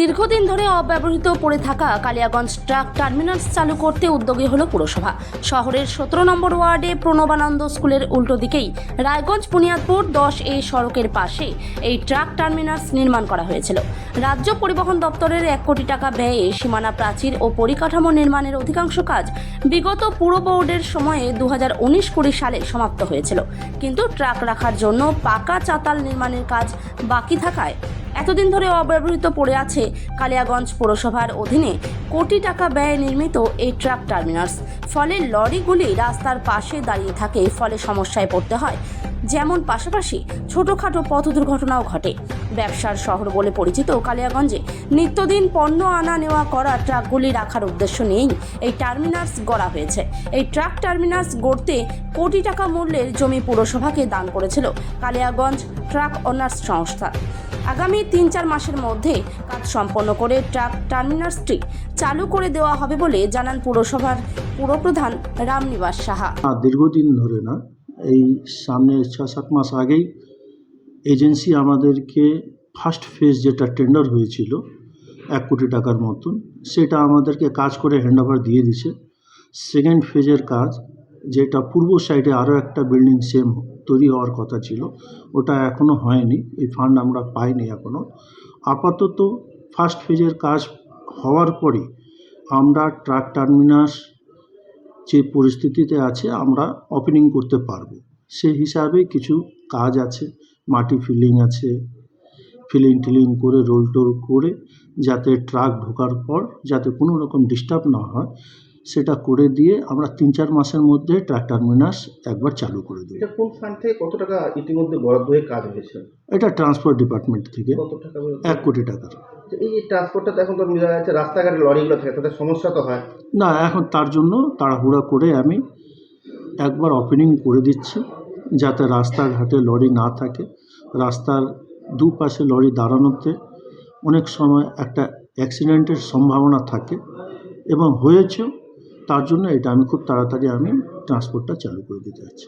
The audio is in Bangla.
দীর্ঘদিন ধরে অব্যবহৃত পড়ে থাকা কালিয়াগঞ্জ ট্রাক টার্মিনালস চালু করতে উদ্যোগী হলো পুরসভা। শহরের সতেরো নম্বর ওয়ার্ডে প্রণবানন্দ স্কুলের উল্টো দিকেই রায়গঞ্জ বুনিয়াদপুর দশ এ সড়কের পাশে এই ট্রাক টার্মিনালস নির্মাণ করা হয়েছিল। রাজ্য পরিবহন দপ্তরের এক কোটি টাকা ব্যয়ে সীমানা প্রাচীর ও পরিকাঠামো নির্মাণের অধিকাংশ কাজ বিগত পুর বোর্ডের সময়ে দু হাজার উনিশ কুড়ি সালে সমাপ্ত হয়েছিল। কিন্তু ট্রাক রাখার জন্য পাকা চাতাল নির্মাণের কাজ বাকি থাকায় এতদিন ধরে অব্যবহৃত পড়ে আছে কালিয়াগঞ্জ পৌরসভার অধীনে কোটি টাকা ব্যয়ে নির্মিত এই ট্রাক টার্মিনালস ফলে লরিগুলি রাস্তার পাশে দাঁড়িয়ে থাকে, ফলে সমস্যায় পড়তে হয়। যেমন পাশাপাশি ছোটোখাটো পথ দুর্ঘটনাও ঘটে। ব্যবসার শহর বলে পরিচিত কালিয়াগঞ্জে নিত্যদিন পণ্য আনা নেওয়া করা ট্রাকগুলি রাখার উদ্দেশ্য নিয়েই এই টার্মিনালস গড়া হয়েছে। এই ট্রাক টার্মিনাস গড়তে কোটি টাকা মূল্যের জমি পুরসভাকে দান করেছিল কালিয়াগঞ্জ ট্রাক অনার্স সংস্থা। আগামী তিন চার মাসের মধ্যে কাজ সম্পন্ন করে ট্রাক টার্মিনালসটি চালু করে দেওয়া হবে বলে জানান পুরসভার পুরপ্রধান রামনিবাস সাহা। দীর্ঘদিন ধরে না এই সামনে ছ সাত মাস আগেই এজেন্সি আমাদেরকে ফার্স্ট ফেজ যেটা টেন্ডার হয়েছিল, এক কোটি টাকার মতন, সেটা আমাদেরকে কাজ করে হ্যান্ডওভার দিয়ে দিছে। সেকেন্ড ফেজের কাজ, যেটা পূর্ব সাইডে আরও একটা বিল্ডিং সেম তৈরি হওয়ার কথা ছিল, ওটা এখনও হয়নি, এই ফান্ড আমরা পাইনি এখনও আপাতত ফার্স্ট ফেজের কাজ হওয়ার পরই আমরা ট্রাক টার্মিনাস যে পরিস্থিতিতে আছে, আমরা ওপেনিং করতে পারব। সেই হিসাবে কিছু কাজ আছে, মাটি ফিলিং আছে ফিলিং টিলিং করে রোল টোল করে, যাতে ট্রাক ঢোকার পর যাতে কোনো রকম ডিস্টার্ব না হয় সেটা করে দিয়ে আমরা তিন চার মাসের মধ্যে ট্রাক টার্মিনাস একবার চালু করে দিই। এটা কোন ফান্ড থেকে কত টাকা ইতিমধ্যে বরাদ্দ হয়ে কাজ হয়েছে? এটা ট্রান্সপোর্ট ডিপার্টমেন্ট থেকে। কত টাকা এক কোটি টাকার তো এই ট্রান্সপোর্টটা তো এখন তো মিলা যাচ্ছে রাস্তাঘাটে লরিগুলো থাকে তাদের সমস্যা তো হয়। না এখন তার জন্য তাড়াহুড়া করে আমি একবার ওপেনিং করে দিচ্ছি যাতে রাস্তাঘাটে লরি না থাকে। রাস্তার দুপাশে লরি দাঁড়ানোতে অনেক সময় একটা অ্যাক্সিডেন্টের সম্ভাবনা থাকে এবং হয়েছেও তার জন্য এটা আমি খুব তাড়াতাড়ি আমি ট্রান্সপোর্টটা চালু করে দিতে চাচ্ছি